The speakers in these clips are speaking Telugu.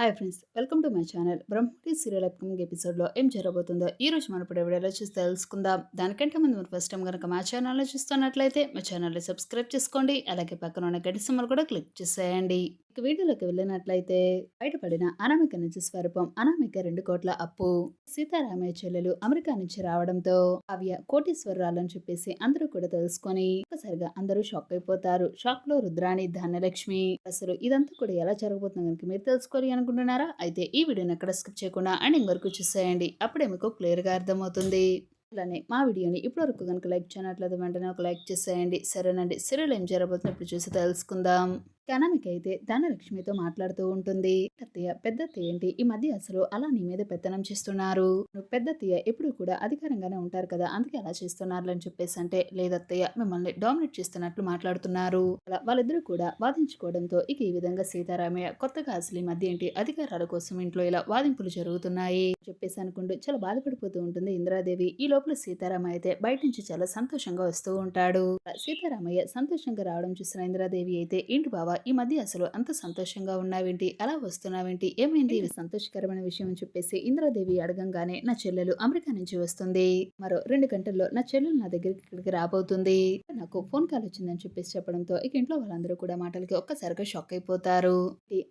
Hi friends welcome to my channel. బ్రహ్మటి serial upcoming ఎపిసోడ్లో ఏం జరగబోతుందో ఈ రోజు మన ఇప్పుడు వీడియోలో చూసి తెలుసుకుందాం. దానికంటే ముందు మీరు ఫస్ట్ టైం కనుక మా ఛానల్లో చూస్తున్నట్లయితే మా ఛానల్ని సబ్స్క్రైబ్ చేసుకోండి. అలాగే పక్కన ఉన్న గడి సింబల్ కూడా క్లిక్ చేసేయండి. ఇక వీడియోలోకి వెళ్ళినట్లయితే బయటపడిన అనామిక నుంచి స్వరూపం అనామిక రెండు కోట్ల అప్పు సీతారామయ్య చెల్లెలు అమెరికా నుంచి రావడంతో అవి కోటీశ్వరరాలని చెప్పేసి అందరూ కూడా తెలుసుకొని ఒక్కసారిగా అందరూ షాక్ అయిపోతారు. షాక్లో రుద్రాణి ధనలక్ష్మి అసలు ఇదంతా కూడా ఎలా జరగబోతుందో కనుక మీరు తెలుసుకోవాలి అనుకుంటున్నారా? అయితే ఈ వీడియోని ఎక్కడ స్కిప్ చేయకుండా ఎండింగ్ వరకు చూసేయండి. అప్పుడే మీకు క్లియర్గా అర్థమవుతుంది. అలానే మా వీడియోని ఇప్పటివరకు కనుక లైక్ చేయనట్లయితే వెంటనే ఒక లైక్ చేసేయండి. సరేనండి. సీరియల్ ఏం జరగబోతున్నప్పుడు చూసి తెలుసుకుందాం. కనమిక అయితే ధనలక్ష్మితో మాట్లాడుతూ ఉంటుంది. అత్తయ్య పెద్దత్తయ్య ఏంటి? ఈ మధ్య అసలు అలా నీ మీద పెత్తనం చేస్తున్నారు. నువ్వు పెద్దత్తయ్య ఎప్పుడు కూడా అధికారంగానే ఉంటారు కదా అందుకే అలా చేస్తున్నారు అని చెప్పేసి అంటే లేదత్తయ్య మిమ్మల్ని డామినేట్ చేస్తున్నట్లు మాట్లాడుతున్నారు. అలా వాళ్ళిద్దరూ కూడా వాదించుకోవడంతో ఇక ఈ విధంగా సీతారామయ్య కొత్తగా అసలు ఈ మధ్య ఏంటి? అధికారాల కోసం ఇంట్లో ఇలా వాదింపులు జరుగుతున్నాయి చెప్పేసి అనుకుంటూ చాలా బాధపడిపోతూ ఉంటుంది ఇంద్రాదేవి. ఈ లోపల సీతారామయ్య అయితే బయట నుంచి చాలా సంతోషంగా వస్తూ ఉంటాడు. సీతారామయ్య సంతోషంగా రావడం చూసిన ఇంద్రాదేవి అయితే ఏంటి బావా ఈ మధ్య అసలు అంత సంతోషంగా ఉన్నావేంటి? అలా వస్తున్నావేంటి? ఏమైంది? సంతోషకరమైన విషయం అని చెప్పేసి ఇంద్రాదేవి అడగంగానే నా చెల్లెలు అమెరికా నుంచి వస్తుంది. మరో రెండు గంటల్లో నా చెల్లెలు నా దగ్గరికి ఇక్కడికి రాబోతుంది. నాకు ఫోన్ కాల్ వచ్చిందని చెప్పేసి చెప్పడంతో ఇక ఇంట్లో వాళ్ళందరూ కూడా మాటలకి ఒక్కసారిగా షాక్ అయిపోతారు.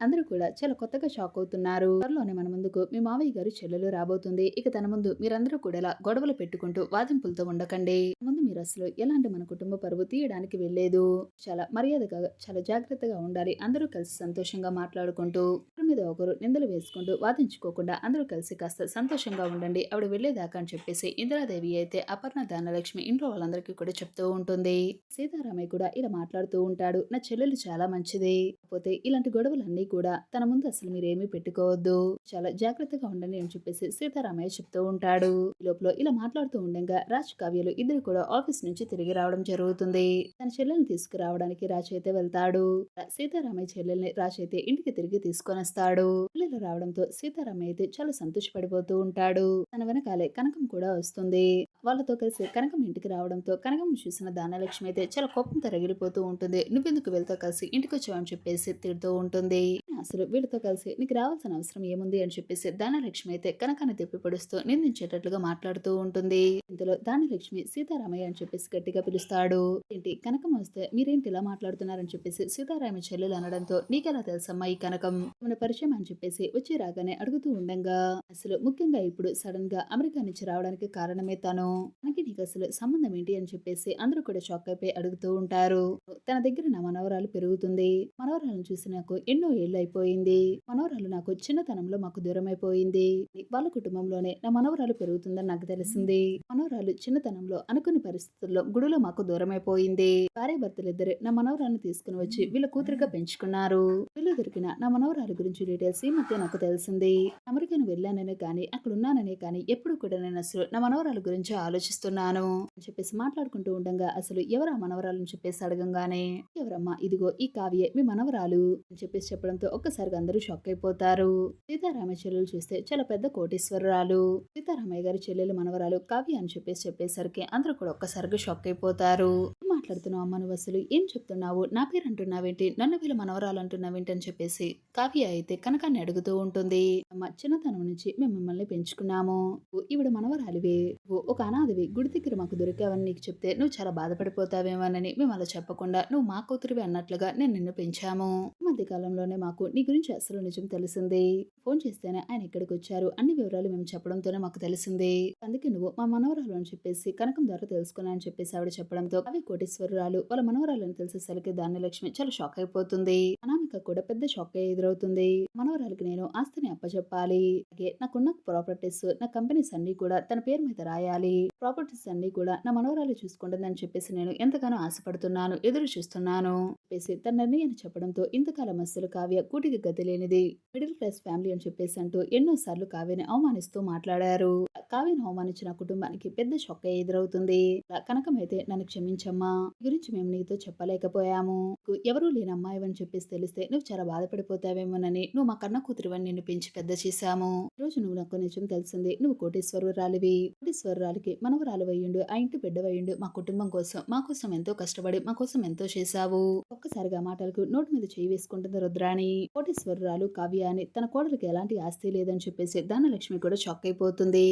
అందరూ కూడా చాలా కొత్తగా షాక్ అవుతున్నారు. త్వరలోనే మన ముందుకు మీ మావయ్య గారు చెల్లెలు రాబోతుంది. ఇక తన ముందు మీరందరూ కూడా ఇలా గొడవలు పెట్టుకుంటూ వాదింపులతో ఉండకండి. ముందు మీరు అసలు ఎలాంటి మన కుటుంబ పరువు తీయడానికి వెళ్ళలేదు. చాలా మర్యాదగా చాలా జాగ్రత్తగా ఉండాలి. అందరూ కలిసి సంతోషంగా మాట్లాడుకుంటూ ఒకరి మీద ఒకరు నిందలు వేసుకుంటూ వాదించుకోకుండా అందరూ కలిసి కాస్త సంతోషంగా ఉండండి. ఆవిడ వెళ్ళేదాకా అని చెప్పేసి ఇందిరాదేవి అయితే అపర్ణ ధనలక్ష్మి ఇంట్లో వాళ్ళందరికీ కూడా చెప్తూ ఉంటుంది. సీతారామయ్య కూడా ఇలా మాట్లాడుతూ ఉంటాడు. నా చెల్లెలు చాలా మంచిది. కాకపోతే ఇలాంటి గొడవలన్నీ కూడా తన ముందు అసలు మీరేమీ పెట్టుకోవద్దు. చాలా జాగ్రత్తగా ఉండండి అని చెప్పేసి సీతారామయ్య చెప్తూ ఉంటాడు. ఈ లోపల ఇలా మాట్లాడుతూ ఉండగా రాజ్ కావ్యలు ఇద్దరు కూడా ఆఫీస్ నుంచి తిరిగి రావడం జరుగుతుంది. తన చెల్లెల్ని తీసుకురావడానికి రాజ్ అయితే వెళ్తాడు. సీతారామయ్య చెల్లెల్ని రాజు అయితే ఇంటికి తిరిగి తీసుకొని వస్తాడు పిల్లలు రావడంతో సీతారామయ్య అయితే చాలా సంతోషపడిపోతూ ఉంటాడు. తన వెనకాలే కనకం కూడా వస్తుంది. వాళ్ళతో కలిసి కనకం ఇంటికి రావడంతో కనకం చూసిన దానలక్ష్మి అయితే చాలా కోపంతో రగిలిపోతూ ఉంటుంది. నువ్వెందుకు వీళ్ళతో కలిసి ఇంటికి వచ్చావని చెప్పేసి తిడుతూ ఉంటుంది. అసలు వీళ్ళతో కలిసి నీకు రావాల్సిన అవసరం ఏముంది అని చెప్పేసి దానలక్ష్మి అయితే కనకాన్ని తిప్పి పడుస్తూ నిందించేటట్లుగా మాట్లాడుతూ ఉంటుంది. ఇందులో దానలక్ష్మి సీతారామయ్య అని చెప్పేసి గట్టిగా పిలుస్తాడు. ఏంటి కనకం వస్తే మీరేంటి ఇలా మాట్లాడుతున్నారని చెప్పేసి ఆమె చెల్లెలు అనడంతో నీకెలా తెలుసమ్మా ఈ కనకం? మన పరిచయం అని చెప్పేసి వచ్చి రాగానే అడుగుతూ ఉండంగా. అసలు ముఖ్యంగా ఇప్పుడు సడన్గా అమెరికా నుంచి రావడానికి కారణమే తను. మనకి నీకు అసలు సంబంధం ఏంటి అని చెప్పేసి అందరూ కూడా షాక్ అయిపోయి అడుగుతూ ఉంటారు. తన దగ్గర నా మనవరాలు పెరుగుతుంది. మనవరాలను చూసి నాకు ఎన్నో ఏళ్ళు అయిపోయింది మనవరాలు నాకు చిన్నతనంలో మాకు దూరం అయిపోయింది వాళ్ళ కుటుంబంలోనే నా మనవరాలు పెరుగుతుందని నాకు తెలిసింది. మనవరాలు చిన్నతనంలో అనుకుని పరిస్థితుల్లో గుడిలో మాకు దూరం అయిపోయింది భార్య భర్తలిద్దరు నా మనవరాలను తీసుకుని వచ్చి వీళ్ళకు కూతురుగా పెంచుకున్నారు. వీళ్ళు దొరికిన నా మనవరాలు గురించి డీటెయిల్స్ ఈ మధ్య నాకు తెలిసింది. అమెరికాను వెళ్ళాననే కానీ అక్కడ ఉన్నాననే కానీ ఎప్పుడు కూడా నేను అసలు నా మనవరాలు గురించి ఆలోచిస్తున్నాను అని చెప్పేసి మాట్లాడుకుంటూ ఉండగా అసలు ఎవరా మనవరాలు చెప్పేసి అడగంగానే ఎవరమ్మా ఇదిగో ఈ కావ్యే మీ మనవరాలు అని చెప్పేసి చెప్పడంతో ఒక్కసారిగా అందరూ షాక్ అయిపోతారు. సీతారామయ్య చెల్లెలు చూస్తే చాలా పెద్ద కోటీశ్వరరాలు. సీతారామయ్య గారి చెల్లెలు మనవరాలు కావ్య అని చెప్పేసి చెప్పేసరికి అందరూ కూడా ఒక్కసారిగా షాక్ అయిపోతారు. మాట్లాడుతున్నావు అమ్మ నువ్వు అసలు? ఏం చెప్తున్నావు? నా పేరు అంటున్నావేంటి? నన్ను వీళ్ళ మనవరాలు అంటున్నావేంటి అని చెప్పేసి కావ్య అయితే కనకాన్ని అడుగుతూ ఉంటుంది. అమ్మ చిన్నతనం నుంచి మేము మిమ్మల్ని పెంచుకున్నాము. ఓ ఈవిడ మనవరాలివే. ఓ ఒక అనాథవి గుడి దగ్గర మాకు దొరికావని నీకు చెప్తే నువ్వు చాలా బాధపడిపోతావేమోనని మేము అలా చెప్పకుండా నువ్వు మా కూతురివి అన్నట్లుగా నేను నిన్ను పెంచాము. మధ్య కాలంలోనే మాకు నీ గురించి అసలు నిజం తెలిసింది. ఫోన్ చేస్తేనే ఆయన ఇక్కడికి వచ్చారు. అన్ని వివరాలు మేము చెప్పడంతోనే మాకు తెలిసింది. అందుకే నువ్వు మా మనవరాలు అని చెప్పేసి కనకం ద్వారా తెలుసుకున్నా అని చెప్పేసి ఆవిడ చెప్పడంతో అవి కూడా కోటేశ్వరరాలు వాళ్ళ మనవరాలని తెలిసేసరికి ధాన్యలక్ష్మి చాలా షాక్ అయిపోతుంది. అనామిక కూడా పెద్ద షాక్ ఎదురవుతుంది. మనవరాలకి నేను ఆస్తిని అప్పచెప్పాలి. అలాగే నాకున్న ప్రాపర్టీస్ నా కంపెనీస్ అన్ని కూడా తన పేరు మీద రాయాలి. ప్రాపర్టీస్ అన్ని కూడా నా మనవరాలు చూసుకుంటుందని చెప్పేసి నేను ఎంతగానో ఆశపడుతున్నాను ఎదురు చూస్తున్నాను. చెప్పేసి తన నిర్ణయాన్ని చెప్పడంతో ఇంతకాలం అస్సలు కావ్య కూటికి గతి లేనిది. మిడిల్ క్లాస్ ఫ్యామిలీ అని చెప్పేసి అంటూ ఎన్నో సార్లు కావ్యని అవమానిస్తూ మాట్లాడారు. కావ్యను అవమానించిన కుటుంబానికి పెద్ద షొక్క ఎదురవుతుంది. కనకమైతే నన్ను క్షమించమ్మా గురించి మేము నీతో చెప్పలేకపోయాము. ఎవరూ లేని అమ్మాయి అని చెప్పేసి తెలిస్తే నువ్వు చాలా బాధపడిపోతావేమోనని నువ్వు మా కన్న కూతురువని నిన్ను పెంచి పెద్ద చేశాము. ఈ రోజు నువ్వు నాకు నిజం తెలిసింది. నువ్వు కోటేశ్వరురాలివి. కోటేశ్వరురాలికి మనవరాలు అయ్యుండు ఆ ఇంటి బిడ్డవయ్యుండు మా కుటుంబం కోసం మా కోసం ఎంతో కష్టపడి మా కోసం ఎంతో చేశావు. ఒక్కసారిగా మాటలకు నోటి మీద చేయి వేసుకుంటుంది రుద్రాణి. కోటేశ్వరురాలు కావ్య అని తన కోడలికి ఎలాంటి ఆస్తి లేదని చెప్పేసి ధనలక్ష్మి కూడా షాక్ అయిపోతుంది.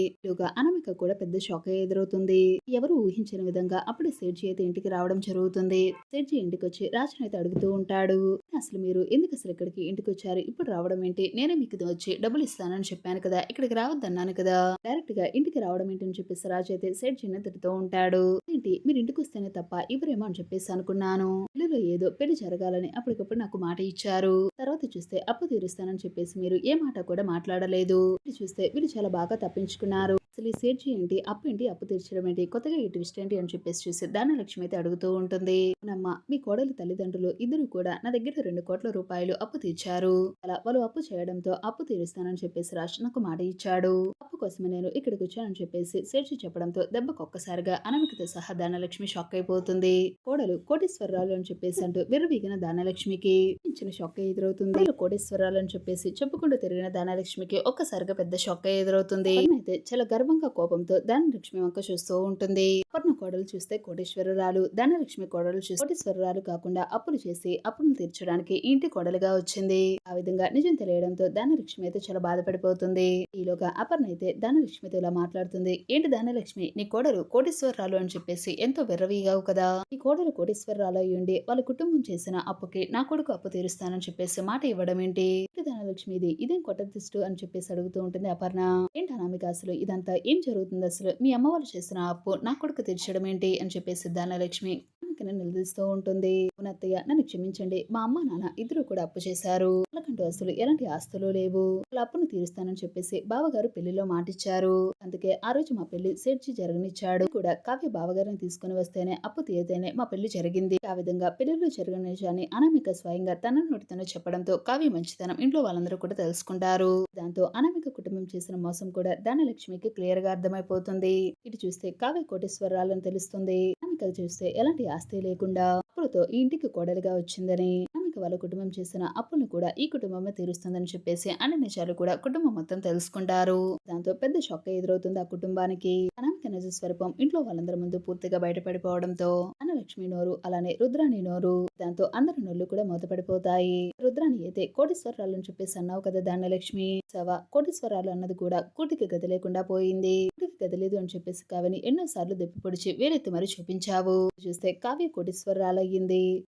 అనమిక కూడా పెద్ద షాక్ ఎదురవుతుంది. ఎవరు ఊహించిన విధంగా అప్పుడే సేడ్ చేతి ఇంటికి రావడం జరుగుతుంది. సేడ్జి ఇంటికి వచ్చి రాజుని అయితే అడుగుతూ ఉంటాడు. అసలు మీరు ఎందుకు అసలు ఇక్కడికి ఇంటికి వచ్చారు ఇప్పుడు రావడం ఏంటి? నేనే మీకు వచ్చి డబ్బులు ఇస్తానని చెప్పాను కదా! ఇక్కడికి రావద్దన్నాను కదా! డైరెక్ట్గా ఇంటికి రావడం ఏంటని చెప్పేసి రాజు అయితే సేడ్జిని తిడుతూ ఉంటాడు. ఏంటి? మీరు ఇంటికి వస్తేనే తప్ప ఇవరేమో అని చెప్పేసి అనుకున్నాను. ఇల్లులో ఏదో పెళ్ళి జరగాలని అప్పటికప్పుడు నాకు మాట ఇచ్చారు. తర్వాత చూస్తే అప్పు తీరుస్తానని చెప్పేసి మీరు ఏ మాట కూడా మాట్లాడలేదు. చూస్తే వీళ్ళు చాలా బాగా తప్పించుకున్నారు. అసలు ఈ సేట్ ఏంటి? అప్పు ఏంటి? అప్పు తీర్చడం ఏంటి? కొత్తగా ఈ ట్విస్ట్ ఏంటి? అని చెప్పేసి చూసి దానలక్ష్మి అయితే అడుగుతూ ఉంటుంది. అమ్మ మీ కోడలి తల్లిదండ్రులు ఇద్దరు కూడా నా దగ్గర రెండు కోట్ల రూపాయలు అప్పు తీర్చారు. అలా వాళ్ళు అప్పు చేయడంతో అప్పు తీరుస్తానని చెప్పేసి రాజ్ నాకు మాట ఇచ్చాడు. అప్పు కోసమే నేను ఇక్కడికి వచ్చానని చెప్పేసి సేర్చి చెప్పడంతో దెబ్బకు ఒక్కసారిగా అనమికతో సహా దానలక్ష్మి షాక్ అయిపోతుంది. కోడలు కోటేశ్వరరాలు అని చెప్పేసి అంటూ విరవీగిన దానలక్ష్మికి చిన్న షాక్ ఎదురవుతుంది. కోటేశ్వరరాలు అని చెప్పేసి చెప్పుకుంటూ తిరిగిన దానలక్ష్మికి ఒక్కసారిగా పెద్ద షాక్ ఎదురవుతుంది. అయితే చాలా గర్వంగా కోపంతో ధనలక్ష్మి వంక చూస్తూ ఉంటుంది. అపర్ణ కోడలు చూస్తే కోటేశ్వరరాలు ధనలక్ష్మి కోడలు చూస్తే కోటేశ్వరరాలు కాకుండా అప్పులు చేసి అప్పులు తీర్చడానికి ఇంటి కోడలుగా వచ్చింది. ఆ విధంగా నిజం తెలియడంతో ధనలక్ష్మి అయితే చాలా బాధపడిపోతుంది. ఈలోగా అపర్ణ అయితే ధనలక్ష్మితో ఇలా మాట్లాడుతుంది. ఏంటి ధనలక్ష్మి? నీ కోడలు కోటేశ్వరరాలు అని చెప్పేసి ఎంతో వెర్రవీగావు కదా. ఈ కోడలు కోటేశ్వరరాలు అయి ఉండి వాళ్ళ కుటుంబం చేసిన అప్పుకి నా కొడుకు అప్పు తీరుస్తానని చెప్పేసి మాట ఇవ్వడం ఏంటి? ధనలక్ష్మి ఇది? ఇదేం కొట్టదిస్తూ అని చెప్పేసి అడుగుతూ ఉంటుంది అపర్ణ. ఏంటి అనామిక అసలు? ఇదంతా ఏం జరుగుతుంది అసలు? మీ అమ్మ వాళ్ళు చేసిన అప్పు నా కొడుకు తీర్చడం ఏంటి? అని చెప్పేసి ధనలక్ష్మి ఆమెకనే నిలదీస్తూ ఉంటుంది. అత్తయ్య నన్ను క్షమించండి. మా అమ్మ నాన్న ఇద్దరు కూడా అప్పు చేశారు. వాళ్ళకంటూ అసలు ఎలాంటి ఆస్తులు లేవు. వాళ్ళ అప్పును తీరుస్తానని చెప్పేసి బావగారు పెళ్ళిలో మాటిచ్చారు. అందుకే ఆ రోజు మా పెళ్ళి సెడ్జి జరగనిచ్చాడు. కూడా కావ్య బావగారిని తీసుకుని వస్తేనే అప్పు తీరితేనే మా పెళ్ళి జరిగింది. ఆ విధంగా పెళ్ళిలో జరిగిన నిజాన్ని అనామిక స్వయంగా తన నోటితోనే చెప్పడంతో కావ్య మంచితనం ఇంట్లో వాళ్ళందరూ కూడా తెలుసుకుంటారు. దాంతో అనామిక కుటుంబం చేసిన మోసం కూడా ధనలక్ష్మికి క్లియర్గా అర్థమైపోతుంది. ఇటు చూస్తే కావ్య కోటేశ్వరరాలని తెలుస్తుంది. అనామిక చూస్తే ఎలాంటి ఆస్తి లేకుండా అప్పులతో ఈ ఇంటికి కోడలిగా వచ్చిందని అనామిక వాళ్ళ కుటుంబం చేసిన అప్పులను కూడా ఈ కుటుంబమే తీరుస్తుందని చెప్పేసి అన్ని నిజాలు కూడా కుటుంబం మొత్తం తెలుసుకుంటారు. దాంతో పెద్ద షాక్ ఎదురవుతుంది ఆ కుటుంబానికి. అనామిక నిజ స్వరూపం. ఇంట్లో వాళ్ళందరి ముందు పూర్తిగా బయటపడిపోవడంతో ధనలక్ష్మి నోరు అలానే రుద్రాణి నోరు దాంతో అందరి నోళ్ళు కూడా మూతపడిపోతాయి. రుద్రాణి అయితే కోటేశ్వరాలు చెప్పేసి అన్నావు కదా ధనలక్ష్మి. సవా కోటేశ్వరాలు అన్నది కూడా కూటికి గది లేకుండా పోయింది. కూటికి గది లేదు అని చెప్పేసి కావ్యని ఎన్నో సార్లు దెప్పి పొడిచి వేలెత్తి మరి చూపించావు. చూస్తే కావ్య కోటేశ్వరాలు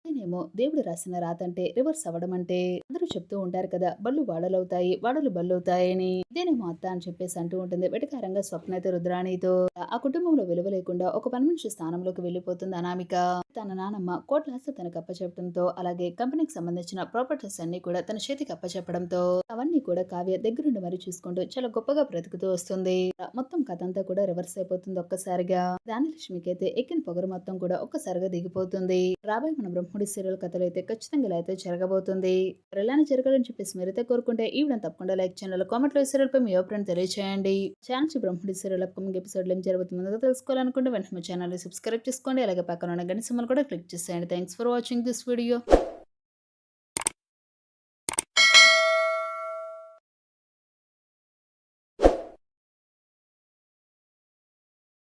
నేనేమో దేవుడు రాసిన రాతంటే రివర్స్ అవ్వడం అంటే అందరూ చెప్తూ ఉంటారు కదా బళ్ళు వాడలవుతాయి వాడలు బళ్ళవుతాయని. ఇదేనేమో అత్త అని చెప్పేసి అంటూ ఉంటుంది. వెటకారంగా స్వప్న అయితే రుద్రాణితో. ఆ కుటుంబంలో విలువ లేకుండా ఒక పని మనిషి స్థానంలోకి వెళ్ళిపోతుంది. అనామిక తన నానమ్మ కోట్ల ఆస్తి తనకు అప్పచెప్పడంతో అలాగే కంపెనీకి సంబంధించిన ప్రాపర్టీస్ అన్ని కూడా తన చేతికి అప్పచెప్పడంతో అవన్నీ కూడా కావ్య దగ్గరుండి మరి చూసుకుంటూ చాలా గొప్పగా బ్రతుకుతూ వస్తుంది. మొత్తం కథ అంతా కూడా రివర్స్ అయిపోతుంది ఒక్కసారిగా. దానిలక్ష్మికి అయితే ఎక్కిన పొగరు మొత్తం కూడా ఒక్కసారిగా దిగిపోతుంది. రాబోయే మన బ్రహ్మడి సీరియల్ కథలు అయితే ఖచ్చితంగా ఇలా అయితే జరగబోతుంది. ఇలానే జరగాలని చెప్పేసి మీరైతే కోరుకుంటే ఈ తప్పకుండా లైక్ ఛానల్ కామెంట్లో సీరియల్ పై మీ అభిప్రాయం తెలియచేయండి. Channel Brahmamudi serial upcoming episode ఏం జరుగుతుందో తెలుసుకోవాలనుకుంటే వెంటనే ఛానల్ సబ్స్క్రైబ్ చేసుకోండి. అలాగే పక్కన ఉన్న గంట సింబల్ కూడా క్లిక్ చేసేయండి. Thanks for watching this video